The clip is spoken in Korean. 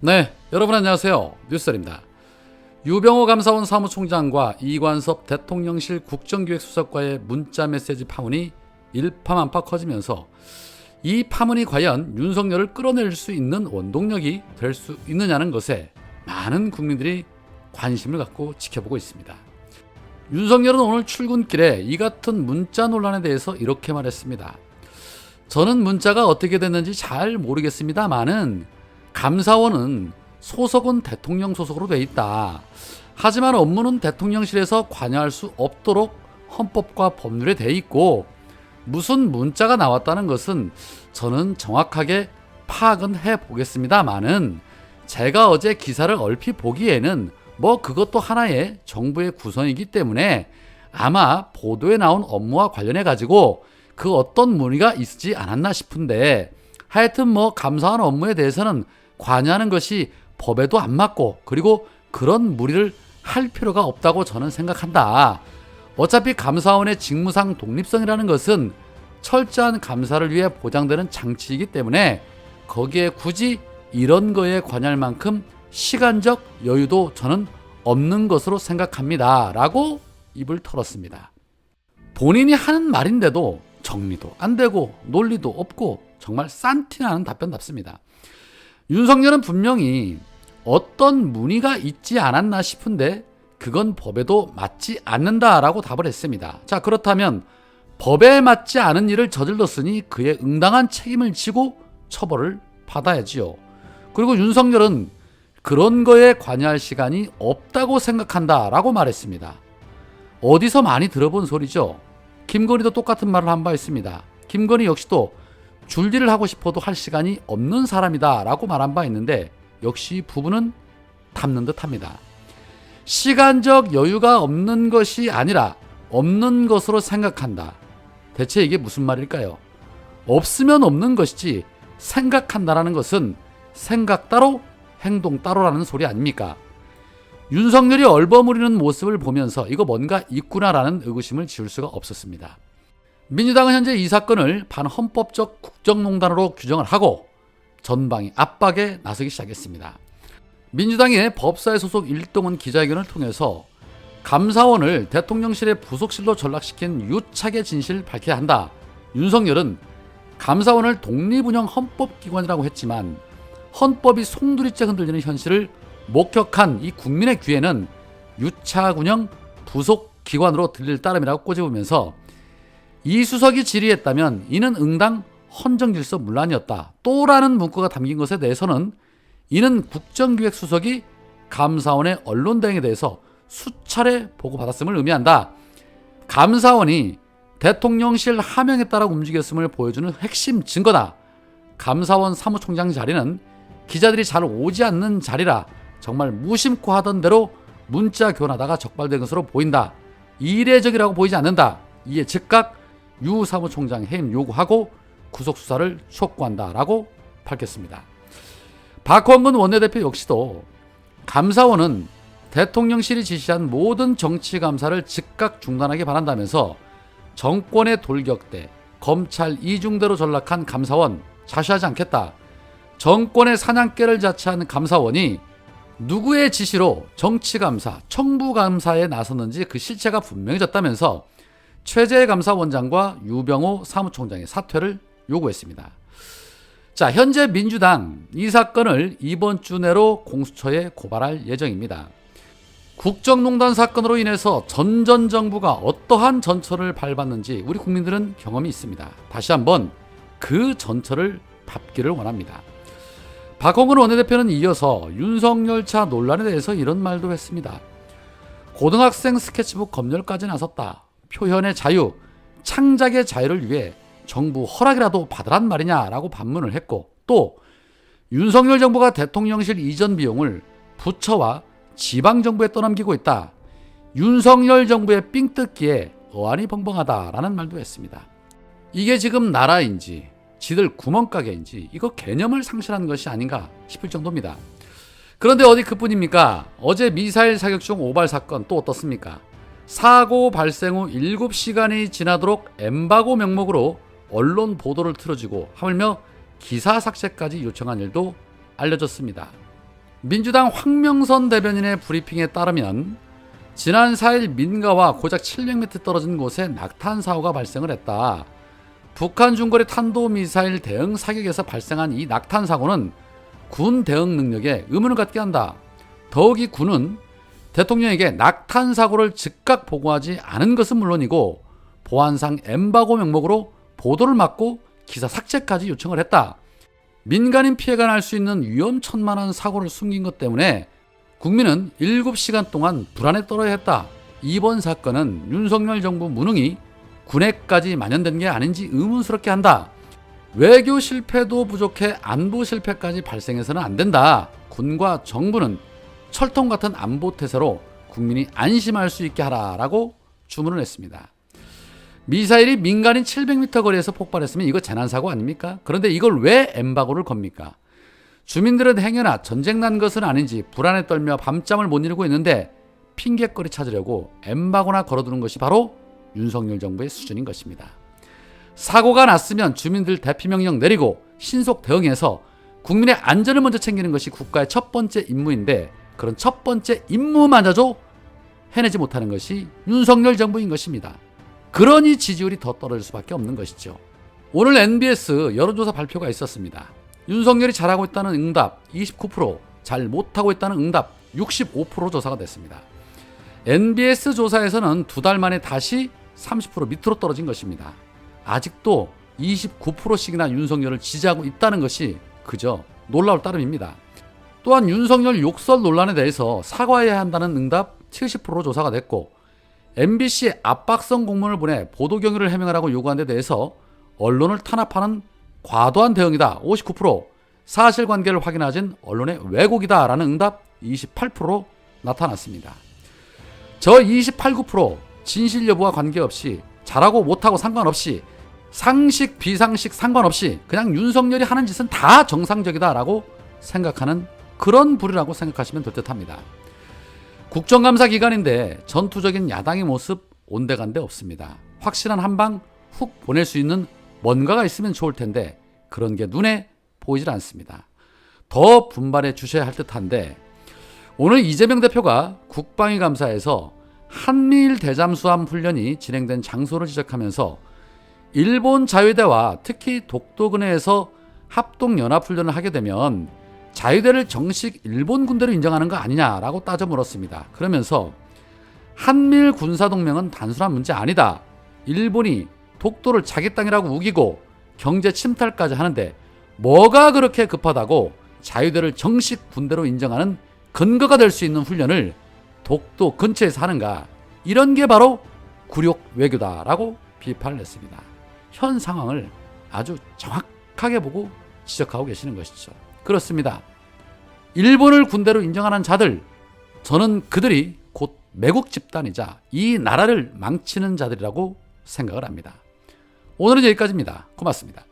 네, 여러분 안녕하세요. 뉴스입니다. 유병호 감사원 사무총장과 이관섭 대통령실 국정기획수석과의 문자 메시지 파문이 일파만파 커지면서 이 파문이 과연 윤석열을 끌어낼 수 있는 원동력이 될 수 있느냐는 것에 많은 국민들이 관심을 갖고 지켜보고 있습니다. 윤석열은 오늘 출근길에 이 같은 문자 논란에 대해서 이렇게 말했습니다. 저는 문자가 어떻게 됐는지 잘 모르겠습니다만은 감사원은 소속은 대통령 소속으로 돼 있다. 하지만 업무는 대통령실에서 관여할 수 없도록 헌법과 법률에 돼 있고 무슨 문자가 나왔다는 것은 저는 정확하게 파악은 해 보겠습니다만은 제가 어제 기사를 얼핏 보기에는 뭐 그것도 하나의 정부의 구성이기 때문에 아마 보도에 나온 업무와 관련해 가지고 그 어떤 문의가 있지 않았나 싶은데 하여튼 뭐 감사원 업무에 대해서는 관여하는 것이 법에도 안 맞고 그리고 그런 무리를 할 필요가 없다고 저는 생각한다. 어차피 감사원의 직무상 독립성이라는 것은 철저한 감사를 위해 보장되는 장치이기 때문에 거기에 굳이 이런 거에 관여할 만큼 시간적 여유도 저는 없는 것으로 생각합니다. 라고 입을 털었습니다. 본인이 하는 말인데도 정리도 안 되고 논리도 없고 정말 싼티나는 답변답습니다. 윤석열은 분명히 어떤 문의가 있지 않았나 싶은데 그건 법에도 맞지 않는다라고 답을 했습니다. 자, 그렇다면 법에 맞지 않은 일을 저질렀으니 그에 응당한 책임을 지고 처벌을 받아야지요. 그리고 윤석열은 그런 거에 관여할 시간이 없다고 생각한다라고 말했습니다. 어디서 많이 들어본 소리죠? 김건희도 똑같은 말을 한 바 있습니다. 김건희 역시도 줄일을 하고 싶어도 할 시간이 없는 사람이다 라고 말한 바 있는데 역시 부부는 닮는 듯 합니다. 시간적 여유가 없는 것이 아니라 없는 것으로 생각한다. 대체 이게 무슨 말일까요? 없으면 없는 것이지 생각한다라는 것은 생각 따로 행동 따로라는 소리 아닙니까? 윤석열이 얼버무리는 모습을 보면서 이거 뭔가 있구나라는 의구심을 지울 수가 없었습니다. 민주당은 현재 이 사건을 반헌법적 국정농단으로 규정을 하고 전방위 압박에 나서기 시작했습니다. 민주당의 법사위 소속 일동은 기자회견을 통해서 감사원을 대통령실의 부속실로 전락시킨 유착의 진실을 밝혀야 한다. 윤석열은 감사원을 독립운영 헌법기관이라고 했지만 헌법이 송두리째 흔들리는 현실을 목격한 이 국민의 귀에는 유착운영 부속 기관으로 들릴 따름이라고 꼬집으면서 이 수석이 질의했다면 이는 응당 헌정질서 문란이었다. 또라는 문구가 담긴 것에 대해서는 이는 국정기획수석이 감사원의 언론 대응에 대해서 수차례 보고받았음을 의미한다. 감사원이 대통령실 하명에 따라 움직였음을 보여주는 핵심 증거다. 감사원 사무총장 자리는 기자들이 잘 오지 않는 자리라 정말 무심코 하던 대로 문자 교환하다가 적발된 것으로 보인다. 이례적이라고 보이지 않는다. 이에 즉각 유 사무총장 해임 요구하고 구속 수사를 촉구한다라고 밝혔습니다. 박원근 원내대표 역시도 감사원은 대통령실이 지시한 모든 정치 감사를 즉각 중단하기 바란다면서 정권의 돌격대 검찰 이중대로 전락한 감사원 자시하지 않겠다. 정권의 사냥개를 자처한 감사원이 누구의 지시로 정치감사, 청부감사에 나섰는지 그 실체가 분명해졌다면서 최재 감사원장과 유병호 사무총장의 사퇴를 요구했습니다. 자, 현재 민주당 이 사건을 이번 주 내로 공수처에 고발할 예정입니다. 국정농단 사건으로 인해서 전전 정부가 어떠한 전철을 밟았는지 우리 국민들은 경험이 있습니다. 다시 한번 그 전철을 밟기를 원합니다. 박홍근 원내대표는 이어서 윤석열 차 논란에 대해서 이런 말도 했습니다. 고등학생 스케치북 검열까지 나섰다. 표현의 자유, 창작의 자유를 위해 정부 허락이라도 받으란 말이냐라고 반문을 했고 또 윤석열 정부가 대통령실 이전 비용을 부처와 지방 정부에 떠넘기고 있다. 윤석열 정부의 삥뜯기에 어안이 벙벙하다라는 말도 했습니다. 이게 지금 나라인지 지들 구멍가게인지 이거 개념을 상실한 것이 아닌가 싶을 정도입니다. 그런데 어디 그뿐입니까? 어제 미사일 사격 중 오발 사건 또 어떻습니까? 사고 발생 후 7시간이 지나도록 엠바고 명목으로 언론 보도를 틀어주고 하물며 기사 삭제까지 요청한 일도 알려졌습니다. 민주당 황명선 대변인의 브리핑에 따르면 지난 4일 민가와 고작 700m 떨어진 곳에 낙탄 사고가 발생을 했다. 북한 중거리 탄도미사일 대응 사격에서 발생한 이 낙탄 사고는 군 대응 능력에 의문을 갖게 한다. 더욱이 군은 대통령에게 낙탄 사고를 즉각 보고하지 않은 것은 물론이고 보안상 엠바고 명목으로 보도를 막고 기사 삭제까지 요청을 했다. 민간인 피해가 날 수 있는 위험천만한 사고를 숨긴 것 때문에 국민은 7시간 동안 불안에 떨어야 했다. 이번 사건은 윤석열 정부 무능이 군에까지 만연된 게 아닌지 의문스럽게 한다. 외교 실패도 부족해 안보 실패까지 발생해서는 안 된다. 군과 정부는 철통 같은 안보 태세로 국민이 안심할 수 있게 하라라고 주문을 했습니다. 미사일이 민간인 700m 거리에서 폭발했으면 이거 재난사고 아닙니까? 그런데 이걸 왜 엠바고를 겁니까? 주민들은 행여나 전쟁 난 것은 아닌지 불안에 떨며 밤잠을 못 이루고 있는데 핑계거리 찾으려고 엠바고나 걸어두는 것이 바로 윤석열 정부의 수준인 것입니다. 사고가 났으면 주민들 대피 명령 내리고 신속 대응해서 국민의 안전을 먼저 챙기는 것이 국가의 첫 번째 임무인데 그런 첫 번째 임무마저도 해내지 못하는 것이 윤석열 정부인 것입니다. 그러니 지지율이 더 떨어질 수밖에 없는 것이죠. 오늘 NBS 여론조사 발표가 있었습니다. 윤석열이 잘하고 있다는 응답 29%, 잘 못하고 있다는 응답 65% 조사가 됐습니다. NBS 조사에서는 두 달 만에 다시 30% 밑으로 떨어진 것입니다. 아직도 29%씩이나 윤석열을 지지하고 있다는 것이 그저 놀라울 따름입니다. 또한 윤석열 욕설 논란에 대해서 사과해야 한다는 응답 70% 조사가 됐고 MBC 압박성 공문을 보내 보도 경위를 해명하라고 요구한 데 대해서 언론을 탄압하는 과도한 대응이다 59% 사실관계를 확인하진 언론의 왜곡이다라는 응답 28% 나타났습니다. 저 28, 9% 진실 여부와 관계없이 잘하고 못하고 상관없이 상식 비상식 상관없이 그냥 윤석열이 하는 짓은 다 정상적이다라고 생각하는 그런 부류라고 생각하시면 될 듯합니다. 국정감사 기간인데 전투적인 야당의 모습 온데간데 없습니다. 확실한 한방 훅 보낼 수 있는 뭔가가 있으면 좋을 텐데 그런 게 눈에 보이질 않습니다. 더 분발해 주셔야 할 듯한데 오늘 이재명 대표가 국방위 감사에서 한미일 대잠수함 훈련이 진행된 장소를 지적하면서 일본 자유대와 특히 독도근해에서 합동 연합 훈련을 하게 되면 자유대를 정식 일본 군대로 인정하는 거 아니냐라고 따져 물었습니다. 그러면서 한미일 군사동맹은 단순한 문제 아니다. 일본이 독도를 자기 땅이라고 우기고 경제 침탈까지 하는데 뭐가 그렇게 급하다고 자유대를 정식 군대로 인정하는 근거가 될 수 있는 훈련을 독도 근처에서 하는가 이런 게 바로 굴욕 외교다라고 비판을 했습니다. 현 상황을 아주 정확하게 보고 지적하고 계시는 것이죠. 그렇습니다. 일본을 군대로 인정하는 자들, 저는 그들이 곧 매국 집단이자 이 나라를 망치는 자들이라고 생각을 합니다. 오늘은 여기까지입니다. 고맙습니다.